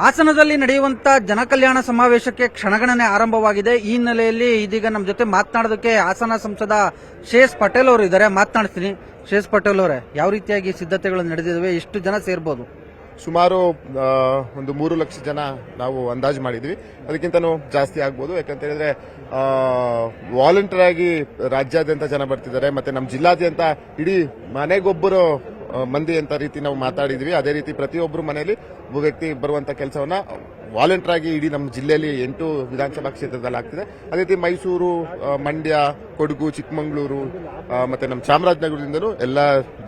ಹಾಸನದಲ್ಲಿ ನಡೆಯುವಂತ ಜನಕಲ್ಯಾಣ ಸಮಾವೇಶಕ್ಕೆ ಕ್ಷಣಗಣನೆ ಆರಂಭವಾಗಿದೆ. ಈ ಹಿನ್ನೆಲೆಯಲ್ಲಿ ಇದೀಗ ನಮ್ಮ ಜೊತೆ ಮಾತನಾಡೋದಕ್ಕೆ ಹಾಸನ ಸಂಸದ ಶೇಷ್ ಪಟೇಲ್ ಅವರು ಇದ್ದಾರೆ. ಮಾತನಾಡ್ತೀನಿ. ಶೇಷ್ ಪಟೇಲ್ ಅವರೇ, ಯಾವ ರೀತಿಯಾಗಿ ಸಿದ್ಧತೆಗಳು ನಡೆದಿದ್ದಾವೆ? ಎಷ್ಟು ಜನ ಸೇರ್ಬೋದು? ಸುಮಾರು ಒಂದು ಮೂರು ಲಕ್ಷ ಜನ ನಾವು ಅಂದಾಜು ಮಾಡಿದ್ವಿ. ಅದಕ್ಕಿಂತನೂ ಜಾಸ್ತಿ ಆಗ್ಬೋದು. ಯಾಕಂತ ಹೇಳಿದ್ರೆ ವಾಲಂಟಿಯರ್ ಆಗಿ ರಾಜ್ಯಾದ್ಯಂತ ಜನ ಬರ್ತಿದ್ದಾರೆ. ಮತ್ತೆ ನಮ್ಮ ಜಿಲ್ಲಾದ್ಯಂತ ಇಡೀ ಮನೆಗೊಬ್ಬರು ಮಂದಿ ಅಂತ ರೀತಿ ನಾವು ಮಾತಾಡಿದ್ವಿ. ಅದೇ ರೀತಿ ಪ್ರತಿಯೊಬ್ಬರು ಮನೆಯಲ್ಲಿ ವ್ಯಕ್ತಿ ಬರುವಂತ ಕೆಲಸವನ್ನ ವಾಲಂಟಿಯರ್ ಆಗಿ ಇಡೀ ನಮ್ಮ ಜಿಲ್ಲೆಯಲ್ಲಿ ಎಂಟು ವಿಧಾನಸಭಾ ಕ್ಷೇತ್ರದಲ್ಲಿ ಆಗ್ತಿದೆ. ಅದೇ ರೀತಿ ಮೈಸೂರು ಮಂಡ್ಯ, ಕೊಡಗು, ಚಿಕ್ಕಮಗಳೂರು ಮತ್ತೆ ನಮ್ಮ ಚಾಮರಾಜನಗರದಿಂದಲೂ ಎಲ್ಲ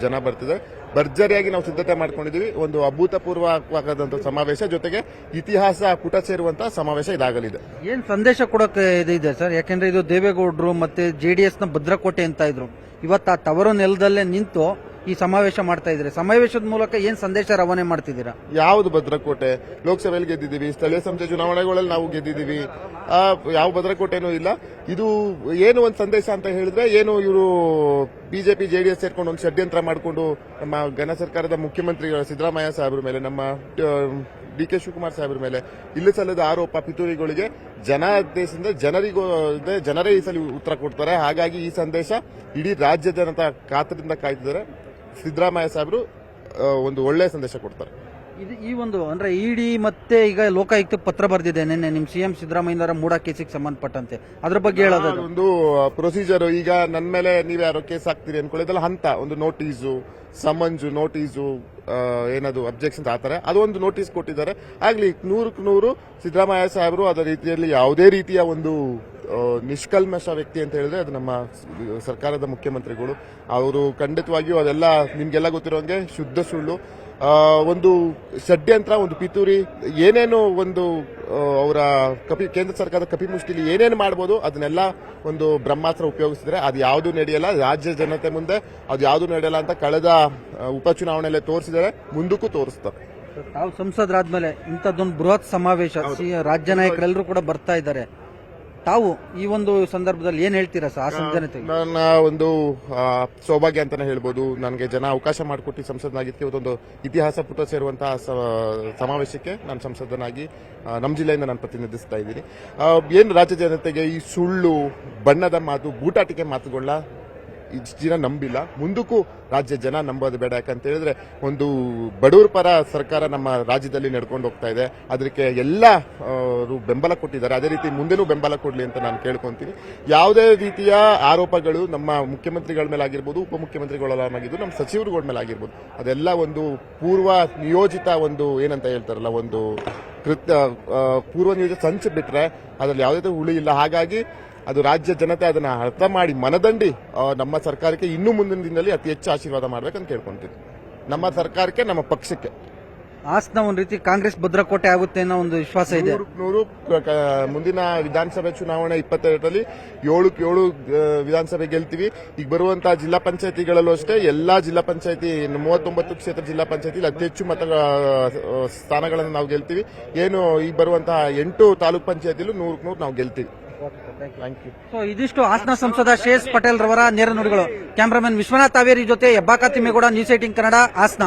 ಜನ ಬರ್ತಿದೆ. ಭರ್ಜರಿಯಾಗಿ ನಾವು ಸಿದ್ಧತೆ ಮಾಡ್ಕೊಂಡಿದೀವಿ ಒಂದು ಅಭೂತಪೂರ್ವವಾದಂತಹ ಸಮಾವೇಶ ಜೊತೆಗೆ ಇತಿಹಾಸ ಪುಟ ಸೇರುವಂತಹ ಸಮಾವೇಶ ಇದಾಗಲಿದೆ. ಏನ್ ಸಂದೇಶ ಕೊಡೋಕೆ ಇದು ಸರ್? ಯಾಕೆಂದ್ರೆ ಇದು ದೇವೇಗೌಡರು ಮತ್ತೆ ಜೆಡಿಎಸ್ನ ಭದ್ರಕೋಟೆ ಅಂತ ಇದ್ರು. ಇವತ್ತು ಆ ತವರು ನೆಲದಲ್ಲೇ ನಿಂತು ಈ ಸಮಾವೇಶ ಮಾಡ್ತಾ ಇದ್ರೆ? ಸಮಾವೇಶದ ಮೂಲಕ ಏನ್ ಸಂದೇಶ ರವಾನೆ ಮಾಡ್ತಿದ್ದೀರಾ? ಯಾವ್ದು ಭದ್ರಕೋಟೆ? ಲೋಕಸಭೆಯಲ್ಲಿ ಗೆದ್ದಿದ್ದೀವಿ ಸ್ಥಳೀಯ ಸಂಸ್ಥೆ ಚುನಾವಣೆಗಳಲ್ಲಿ ನಾವು ಗೆದ್ದಿದ್ದೀವಿ. ಯಾವ ಭದ್ರಕೋಟೆನೂ ಇಲ್ಲ. ಇದು ಏನು ಒಂದು ಸಂದೇಶ ಅಂತ ಹೇಳಿದ್ರೆ ಏನು ಇವರು ಬಿಜೆಪಿ ಜೆಡಿಎಸ್ ಸೇರ್ಕೊಂಡು ಒಂದು ಷಡ್ಯಂತ್ರ ಮಾಡಿಕೊಂಡು ನಮ್ಮ ಘನ ಸರ್ಕಾರದ ಮುಖ್ಯಮಂತ್ರಿಗಳ ಸಿದ್ದರಾಮಯ್ಯ ಸಾಹೇಬ್ರ ಮೇಲೆ ನಮ್ಮ ಡಿ ಕೆ ಶಿವಕುಮಾರ್ ಸಾಹೇಬ್ರ ಮೇಲೆ ಇಲ್ಲಿ ಸಲ್ಲದ ಆರೋಪ ಪಿತೂರಿಗಳಿಗೆ ಜನಾದೇಶದಿಂದ ಜನರಿಗೂ ಇದೆ, ಜನರೇ ಈ ಸಲ ಉತ್ತರ ಕೊಡ್ತಾರೆ. ಹಾಗಾಗಿ ಈ ಸಂದೇಶ ಇಡೀ ರಾಜ್ಯ ಜನತಾ ಕಾತರದಿಂದ ಕಾಯ್ತಿದ್ದಾರೆ. ಸಿದ್ದರಾಮಯ್ಯ ಸಾಹೇಬರು ಒಂದು ಒಳ್ಳೆಯ ಸಂದೇಶ ಕೊಡ್ತಾರೆ. ಇದು ಈ ಒಂದು ಅಂದ್ರೆ ಇಡಿ ಮತ್ತೆ ಈಗ ಲೋಕಾಯುಕ್ತ ಪತ್ರ ಬರೆದಿದೆ ನಿನ್ನೆ ನಿಮ್ ಸಿಎಂ ಸಿದ್ದರಾಮಯ್ಯನವರ ಮೂಡ ಕೇಸಿಗೆ ಸಂಬಂಧಪಟ್ಟಂತೆ. ಅದ್ರ ಬಗ್ಗೆ ಹೇಳೋದು ಒಂದು ಪ್ರೊಸೀಜರ್ ಈಗ ನನ್ನ ಮೇಲೆ ನೀವು ಯಾರೋ ಕೇಸ್ ಹಾಕ್ತೀರಿ ಅನ್ಕೊಳ್ಳಿ ಇದೆಲ್ಲ ಹಂತ ಒಂದು ನೋಟಿಸು ಸಮನ್ಸು ನೋಟಿಸು ಏನದು ಅಬ್ಜೆಕ್ಷನ್ ಆತರ ಅದು ಒಂದು ನೋಟಿಸ್ ಕೊಟ್ಟಿದ್ದಾರೆ. ಆಗ್ಲಿ ನೂರಕ್ಕೆ ನೂರು ಸಿದ್ದರಾಮಯ್ಯ ಸಾಹೇಬರು ಅದರ ರೀತಿಯಲ್ಲಿ ಯಾವುದೇ ರೀತಿಯ ಒಂದು ನಿಷ್ಕಲ್ಮಶ ವ್ಯಕ್ತಿ ಅಂತ ಹೇಳಿದ್ರೆ ಅದು ನಮ್ಮ ಸರ್ಕಾರದ ಮುಖ್ಯಮಂತ್ರಿಗಳು. ಅವರು ಖಂಡಿತವಾಗಿಯೂ ಅದೆಲ್ಲ ನಿಮಗೆಲ್ಲ ಗೊತ್ತಿರೋಂಗೆ ಶುದ್ಧ ಸುಳ್ಳು. ಒಂದು ಷಡ್ಯಂತ್ರ ಒಂದು ಪಿತೂರಿ ಏನೇನು ಒಂದು ಅವರ ಕಪಿ ಕೇಂದ್ರ ಸರ್ಕಾರದ ಕಪಿಮುಷ್ಟಿಲಿ ಏನೇನು ಮಾಡ್ಬೋದು ಅದನ್ನೆಲ್ಲ ಒಂದು ಬ್ರಹ್ಮಾಸ್ತ್ರ ಉಪಯೋಗಿಸಿದ್ರೆ ಅದು ಯಾವುದು ನಡೆಯಲ್ಲ. ರಾಜ್ಯ ಜನತೆ ಮುಂದೆ ಅದು ಯಾವುದು ನಡೆಯಲ್ಲ ಅಂತ ಕಳೆದ ಉಪಚುನಾವಣೆಯಲ್ಲೇ ತೋರಿಸಿದರೆ ಮುಂದಕ್ಕೂ ತೋರಿಸ್ತಾರೆ. ತಾವು ಸಂಸದರಾದ್ಮೇಲೆ ಇಂಥದ್ದೊಂದು ಬೃಹತ್ ಸಮಾವೇಶ ರಾಜ್ಯ ನಾಯಕರೆಲ್ಲರೂ ಕೂಡ ಬರ್ತಾ ಇದ್ದಾರೆ. ತಾವು ಈ ಒಂದು ಸಂದರ್ಭದಲ್ಲಿ ಏನ್ ಹೇಳ್ತೀರಾ ಸರ್ ಹಾಸನ ಜನತೆಗೆ ನನ್ನ ಒಂದು ಆ, ಸೌಭಾಗ್ಯ ಅಂತಾನೆ ಹೇಳ್ಬೋದು. ನನಗೆ ಜನ ಅವಕಾಶ ಮಾಡಿಕೊಟ್ಟು ಸಂಸದನಾಗಿದ್ದಕ್ಕೆ ಇವತ್ತೊಂದು ಇತಿಹಾಸ ಪುಟ ಸೇರುವಂತಹ ಸ- ಸಮಾವೇಶಕ್ಕೆ ನಾನು ಸಂಸದನಾಗಿ ಆ, ನಮ್ಮ ಜಿಲ್ಲೆಯಿಂದ ನಾನು ಪ್ರತಿನಿಧಿಸ್ತಾ ಇದ್ದೀನಿ. ಏನು ರಾಜ್ಯ ಜನತೆಗೆ ಈ ಸುಳ್ಳು ಬಣ್ಣದ ಮಾತು ಬೂಟಾಟಿಕೆ ಮಾತುಗಳನ್ನ ಇಷ್ಟು ಜನ ನಂಬಿಲ್ಲ. ಮುಂದಕ್ಕೂ ರಾಜ್ಯ ಜನ ನಂಬೋದು ಬೇಡ. ಯಾಕಂತ ಹೇಳಿದ್ರೆ ಒಂದು ಬಡವರ ಪರ ಸರ್ಕಾರ ನಮ್ಮ ರಾಜ್ಯದಲ್ಲಿ ನಡ್ಕೊಂಡು ಹೋಗ್ತಾ ಇದೆ. ಅದಕ್ಕೆ ಎಲ್ಲ ಬೆಂಬಲ ಕೊಟ್ಟಿದ್ದಾರೆ. ಅದೇ ರೀತಿ ಮುಂದೆನೂ ಬೆಂಬಲ ಕೊಡಲಿ ಅಂತ ನಾನು ಕೇಳ್ಕೊಂತೀನಿ. ಯಾವುದೇ ರೀತಿಯ ಆರೋಪಗಳು ನಮ್ಮ ಮುಖ್ಯಮಂತ್ರಿಗಳ ಮೇಲೆ ಆಗಿರ್ಬೋದು ಉಪಮುಖ್ಯಮಂತ್ರಿಗಳಾಗಿದ್ದು ನಮ್ಮ ಸಚಿವರುಗಳ ಮೇಲೆ ಆಗಿರ್ಬೋದು, ಅದೆಲ್ಲ ಒಂದು ಪೂರ್ವ ನಿಯೋಜಿತ ಒಂದು ಏನಂತ ಹೇಳ್ತಾರಲ್ಲ, ಒಂದು ಕೃತ್ಯ ಪೂರ್ವ ನಿಯೋಜಿತ ಸಂಚು ಬಿಟ್ಟರೆ ಅದರಲ್ಲಿ ಯಾವುದೇ ಹುಳಿ ಇಲ್ಲ. ಹಾಗಾಗಿ ಅದು ರಾಜ್ಯ ಜನತೆ ಅದನ್ನ ಅರ್ಥ ಮಾಡಿ ಮನದಂಡಿ ನಮ್ಮ ಸರ್ಕಾರಕ್ಕೆ ಇನ್ನು ಮುಂದಿನ ದಿನದಲ್ಲಿ ಅತಿ ಹೆಚ್ಚು ಆಶೀರ್ವಾದ ಮಾಡ್ಬೇಕಂತ ಕೇಳ್ಕೊಂತೀನಿ ನಮ್ಮ ಸರ್ಕಾರಕ್ಕೆ, ನಮ್ಮ ಪಕ್ಷಕ್ಕೆ. ಹಾಸನ ಒಂದ್ ರೀತಿ ಕಾಂಗ್ರೆಸ್ ಭದ್ರಕೋಟೆ ಆಗುತ್ತೆ ಅನ್ನೋ ಒಂದು ವಿಶ್ವಾಸ ಇದೆ. ನೂರಕ್ಕೆ ನೂರು ಕ- ಕ- ಮುಂದಿನ ವಿಧಾನಸಭೆ ಚುನಾವಣೆ ಇಪ್ಪತ್ತೆರಡರಲ್ಲಿ ಏಳಕ್ಕೆ ಏಳು ಆ, ವಿಧಾನಸಭೆ ಗೆಲ್ತೀವಿ. ಈಗ ಬರುವಂತಹ ಜಿಲ್ಲಾ ಪಂಚಾಯತಿಗಳಲ್ಲೂ ಅಷ್ಟೇ ಎಲ್ಲಾ ಜಿಲ್ಲಾ ಪಂಚಾಯತಿ ಮೂವತ್ತೊಂಬತ್ತು ಕ್ಷೇತ್ರ ಜಿಲ್ಲಾ ಪಂಚಾಯತಿ ಅತಿ ಹೆಚ್ಚು ಮತ ಆ, ಸ್ಥಾನಗಳನ್ನು ನಾವು ಗೆಲ್ತೀವಿ. ಏನು ಈಗ ಬರುವಂತಹ ಎಂಟು ತಾಲೂಕ್ ಪಂಚಾಯತಿಲೂ ನೂರಕ್ಕೆ ನೂರು ನಾವು ಗೆಲ್ತೀವಿ. ಥ್ಯಾಂಕ್ ಯು ಸೊ ಇದಿಷ್ಟು ಹಾಸನ ಸಂಸದ ಶೇಷ್ ಪಟೇಲ್ ರವರ ನೇರ ನುಡಿಗಳು. ಕ್ಯಾಮರಾಮನ್ ವಿಶ್ವನಾಥ್ ಹಾವೇರಿ ಜೊತೆ ಹೆಬ್ಬಾಕ ತಿಮ್ಮೇಗೌಡ ನ್ಯೂಸ್ ಏಟಿನ್ ಕನ್ನಡ ಹಾಸನ.